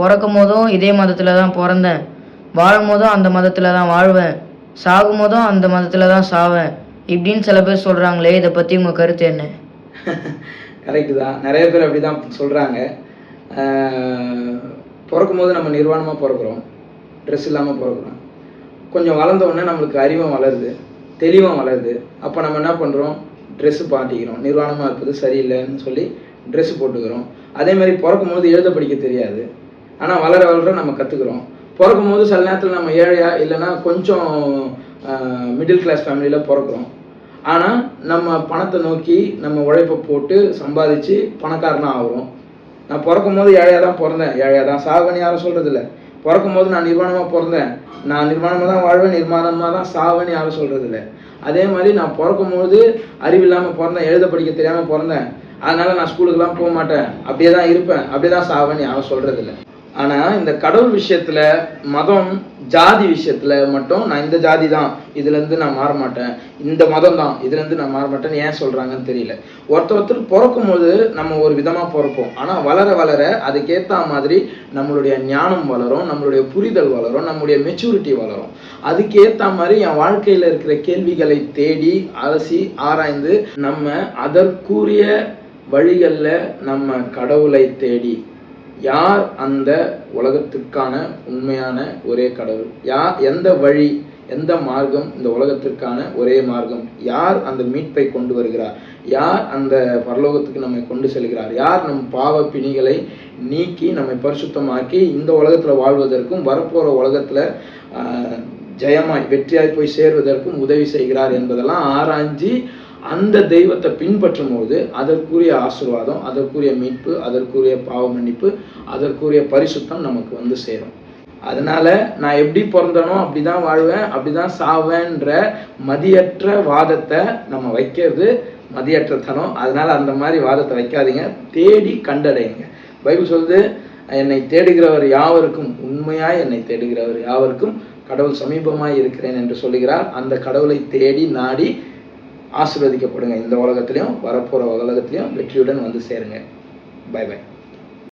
பிறக்கும் போதும் இதே மதத்தில் தான் பிறந்தேன். வாழும் போதும் அந்த மதத்தில் தான் வாழ்வேன். சாகும் போதும் அந்த மதத்தில் தான் சாவேன். இப்படின்னு சில பேர் சொல்கிறாங்களே இதை பற்றி உங்கள் கருத்து என்ன? கரெக்டு தான். நிறைய பேர் அப்படி தான் சொல்கிறாங்க பிறக்கும் போது நம்ம நிர்வாணமாக பிறக்கிறோம். ட்ரெஸ் இல்லாமல் பிறக்கிறோம். கொஞ்சம் வளர்ந்த உடனே நம்மளுக்கு அறிவும் வளருது. தெளிவும் வளருது. அப்போ நம்ம என்ன பண்ணுறோம் ட்ரெஸ்ஸு பாட்டிக்கிறோம் நிர்வாணமாக இருப்பது சரியில்லைன்னு சொல்லி ட்ரெஸ்ஸு போட்டுக்கிறோம். அதே மாதிரி பிறக்கும் போது எழுத படிக்க தெரியாது. ஆனால் வளர வளர நம்ம கற்றுக்குறோம் பிறக்கும் போது சில நேரத்தில் நம்ம ஏழையா இல்லைன்னா கொஞ்சம் மிடில் கிளாஸ் ஃபேமிலியில் பிறக்கிறோம். ஆனால் நம்ம பணத்தை நோக்கி நம்ம உழைப்பை போட்டு சம்பாதிச்சு பணக்காரனாக ஆகிறோம். நான் பிறக்கும் போது ஏழையாக தான் பிறந்தேன். ஏழையாக தான் சாகுன்னு யாரும் சொல்கிறது இல்லை பிறக்கும் போது நான் நிர்வாணமாக பிறந்தேன். நான் நிர்வாணமாக தான் வாழ்வேன் நிர்மாணமாக தான் சாவேன்னு யாரும் சொல்கிறது இல்லை அதே மாதிரி நான் பிறக்கும் போது அறிவில்லாமல் பிறந்தேன் எழுத படிக்க தெரியாமல் பிறந்தேன். அதனால நான் ஸ்கூலுக்கெல்லாம் போக மாட்டேன். அப்படியே தான் இருப்பேன். அப்படியே தான் சாவேன்னு யாரும் சொல்கிறது இல்லை ஆனால் இந்த கடவுள் விஷயத்தில் மதம் ஜாதி விஷயத்தில் மட்டும் நான் இந்த ஜாதி தான் இதுலேருந்து நான் மாற மாட்டேன். இந்த மதம் தான் இதுலேருந்து நான் மாற மாட்டேன்னு ஏன் சொல்கிறாங்கன்னு தெரியல. ஒருத்தர் ஒருத்தர் பிறக்கும் போது நம்ம ஒரு விதமாக பிறப்போம். ஆனால் வளர வளர அதுக்கேற்ற மாதிரி நம்மளுடைய ஞானம் வளரும் நம்மளுடைய புரிதல் வளரும் நம்மளுடைய மெச்சூரிட்டி வளரும். அதுக்கேற்ற மாதிரி என் வாழ்க்கையில் இருக்கிற கேள்விகளை தேடி அலசி ஆராய்ந்து நம்ம அதற்குரிய வழிகளில் நம்ம கடவுளை தேடி யார் அந்த உலகத்திற்கான உண்மையான ஒரே கடவுள்? யார் எந்த வழி எந்த மார்க்கம் இந்த உலகத்திற்கான ஒரே மார்க்கம்? யார் அந்த மீட்பை கொண்டு வருகிறார்? யார் அந்த பரலோகத்துக்கு நம்மை கொண்டு செல்கிறார்? யார் நம் பாவ பிணிகளை நீக்கி நம்மை பரிசுத்தமாக்கி இந்த உலகத்தில் வாழ்வதற்கும் வரப்போகிற உலகத்தில் ஜெயமாய் வெற்றியாய் போய் சேர்வதற்கும் உதவி செய்கிறார் என்பதெல்லாம் ஆராய்ஞ்சி அந்த தெய்வத்தை பின்பற்றும் போது அதற்குரிய ஆசீர்வாதம் அதற்குரிய மீட்பு அதற்குரிய பாவ மன்னிப்பு அதற்குரிய பரிசுத்தம் நமக்கு வந்து சேரும். அதனால நான் எப்படி பிறந்தனோ அப்படிதான் வாழ்வேன் அப்படிதான் சாவேன்ற மதியற்ற வாதத்தை நம்ம வைக்கிறது மதியற்றத்தனம் அதனால அந்த மாதிரி வாதத்தை வைக்காதீங்க தேடி கண்டடையுங்க. பைபிள் சொல்லுது என்னை தேடுகிறவர் யாவருக்கும் உண்மையாய் என்னை தேடுகிறவர் யாவருக்கும் கடவுள் சமீபமாய் இருக்கிறேன் என்று சொல்லுகிறார். அந்த கடவுளை தேடி நாடி ஆசீர்வதிக்கப்படுங்க இந்த உலகத்திலையும் வரப்போகிற உலகத்திலையும் வெற்றியுடன் வந்து சேருங்க. By by